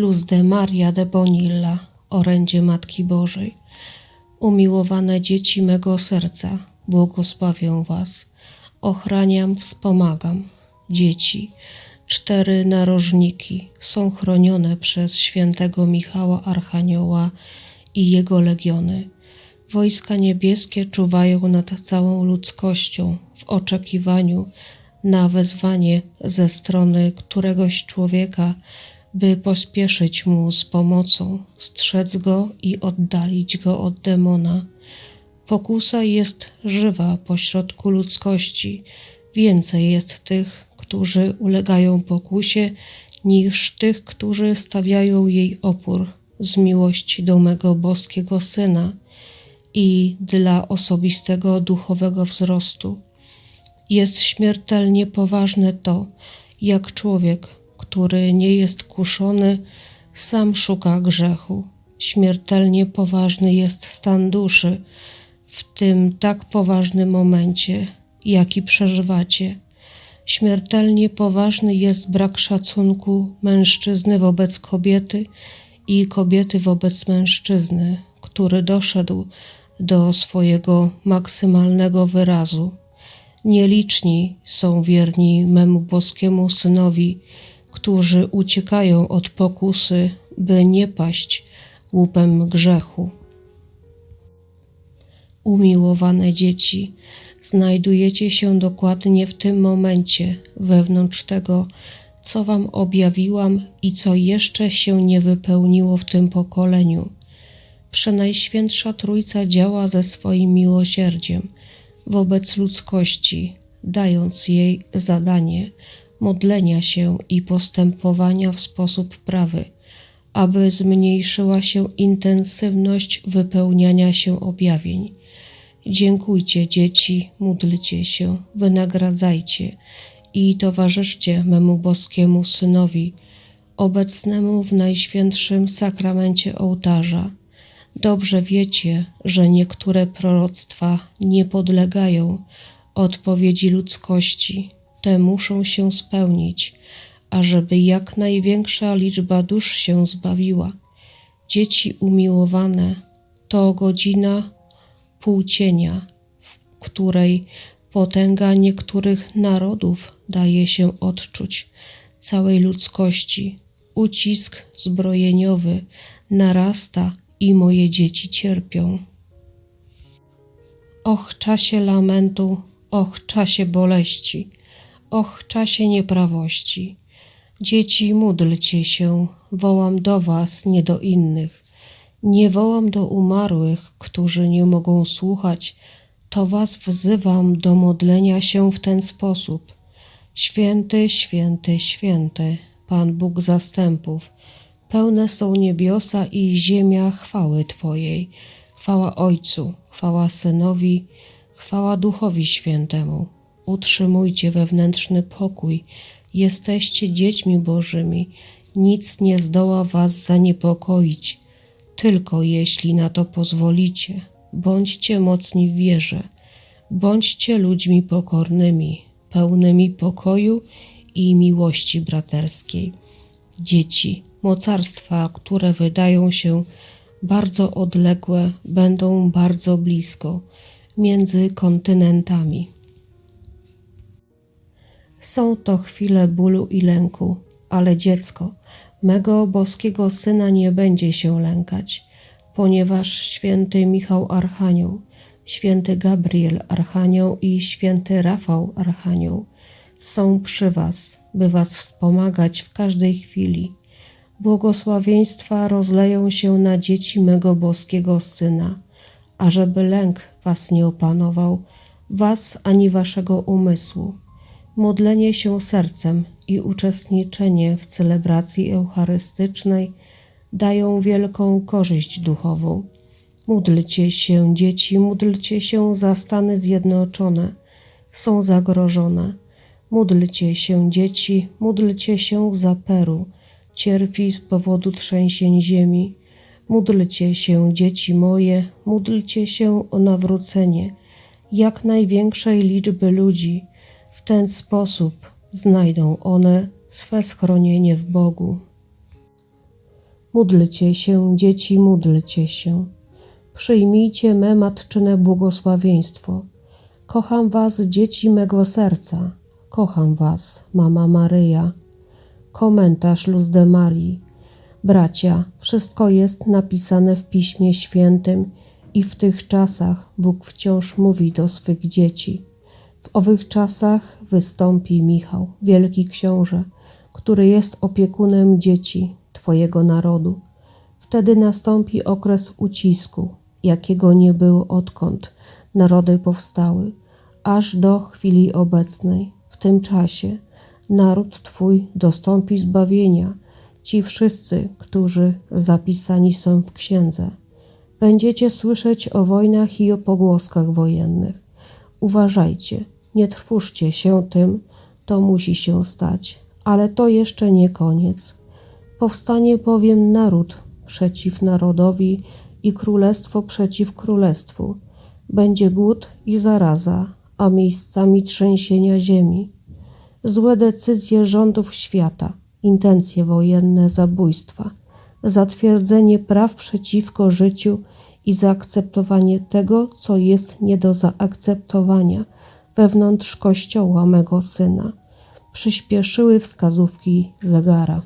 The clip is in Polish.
Luz de Maria de Bonilla, orędzie Matki Bożej. Umiłowane dzieci mego serca, błogosławię Was. Ochraniam, wspomagam. Dzieci, cztery narożniki są chronione przez świętego Michała Archanioła i jego legiony. Wojska niebieskie czuwają nad całą ludzkością w oczekiwaniu na wezwanie ze strony któregoś człowieka, by pospieszyć mu z pomocą, strzec go i oddalić go od demona. Pokusa jest żywa pośrodku ludzkości. Więcej jest tych, którzy ulegają pokusie, niż tych, którzy stawiają jej opór z miłości do mego boskiego Syna i dla osobistego duchowego wzrostu. Jest śmiertelnie poważne to, jak człowiek, który nie jest kuszony, sam szuka grzechu. Śmiertelnie poważny jest stan duszy w tym tak poważnym momencie, jaki przeżywacie. Śmiertelnie poważny jest brak szacunku mężczyzny wobec kobiety i kobiety wobec mężczyzny, który doszedł do swojego maksymalnego wyrazu. Nieliczni są wierni memu boskiemu synowi, którzy uciekają od pokusy, by nie paść łupem grzechu. Umiłowane dzieci, znajdujecie się dokładnie w tym momencie wewnątrz tego, co Wam objawiłam i co jeszcze się nie wypełniło w tym pokoleniu. Przenajświętsza Trójca działa ze swoim miłosierdziem wobec ludzkości, dając jej zadanie modlenia się i postępowania w sposób prawy, aby zmniejszyła się intensywność wypełniania się objawień. Dziękujcie, dzieci, módlcie się, wynagradzajcie i towarzyszcie memu boskiemu synowi, obecnemu w najświętszym sakramencie ołtarza. Dobrze wiecie, że niektóre proroctwa nie podlegają odpowiedzi ludzkości, te muszą się spełnić, ażeby jak największa liczba dusz się zbawiła. Dzieci umiłowane, to godzina półcienia, w której potęga niektórych narodów daje się odczuć całej ludzkości. Ucisk zbrojeniowy narasta i moje dzieci cierpią. Och, czasie lamentu, och, czasie boleści, och, czasie nieprawości. Dzieci, módlcie się, wołam do was, nie do innych. Nie wołam do umarłych, którzy nie mogą słuchać, to was wzywam do modlenia się w ten sposób. Święty, święty, święty, Pan Bóg zastępów, pełne są niebiosa i ziemia chwały Twojej. Chwała Ojcu, chwała Synowi, chwała Duchowi Świętemu. Utrzymujcie wewnętrzny pokój, jesteście dziećmi Bożymi, nic nie zdoła Was zaniepokoić tylko jeśli na to pozwolicie. Bądźcie mocni w wierze, bądźcie ludźmi pokornymi, pełnymi pokoju i miłości braterskiej. Dzieci, mocarstwa, które wydają się bardzo odległe, będą bardzo blisko, między kontynentami. Są to chwile bólu i lęku, ale dziecko, mego boskiego syna nie będzie się lękać, ponieważ święty Michał Archanioł, święty Gabriel Archanioł i święty Rafał Archanioł są przy Was, by Was wspomagać w każdej chwili. Błogosławieństwa rozleją się na dzieci mego boskiego syna, ażeby lęk Was nie opanował, Was ani Waszego umysłu. Modlenie się sercem i uczestniczenie w celebracji eucharystycznej dają wielką korzyść duchową. Módlcie się, dzieci, módlcie się za Stany Zjednoczone, są zagrożone. Módlcie się, dzieci, módlcie się za Peru, cierpi z powodu trzęsień ziemi. Módlcie się, dzieci moje, módlcie się o nawrócenie jak największej liczby ludzi. W ten sposób znajdą one swe schronienie w Bogu. Módlcie się, dzieci, módlcie się. Przyjmijcie me matczyne błogosławieństwo. Kocham was, dzieci mego serca. Kocham was, mama Maryja. Komentarz Luz de Marii. Bracia, wszystko jest napisane w Piśmie Świętym i w tych czasach Bóg wciąż mówi do swych dzieci. W owych czasach wystąpi Michał, wielki książę, który jest opiekunem dzieci Twojego narodu. Wtedy nastąpi okres ucisku, jakiego nie było odkąd narody powstały, aż do chwili obecnej. W tym czasie naród Twój dostąpi zbawienia, ci wszyscy, którzy zapisani są w księdze. Będziecie słyszeć o wojnach i o pogłoskach wojennych. Uważajcie, nie trwóżcie się tym, to musi się stać, ale to jeszcze nie koniec. Powstanie bowiem naród przeciw narodowi i królestwo przeciw królestwu. Będzie głód i zaraza, a miejscami trzęsienia ziemi. Złe decyzje rządów świata, intencje wojenne, zabójstwa, zatwierdzenie praw przeciwko życiu i zaakceptowanie tego, co jest nie do zaakceptowania wewnątrz kościoła mego syna, przyspieszyły wskazówki zegara.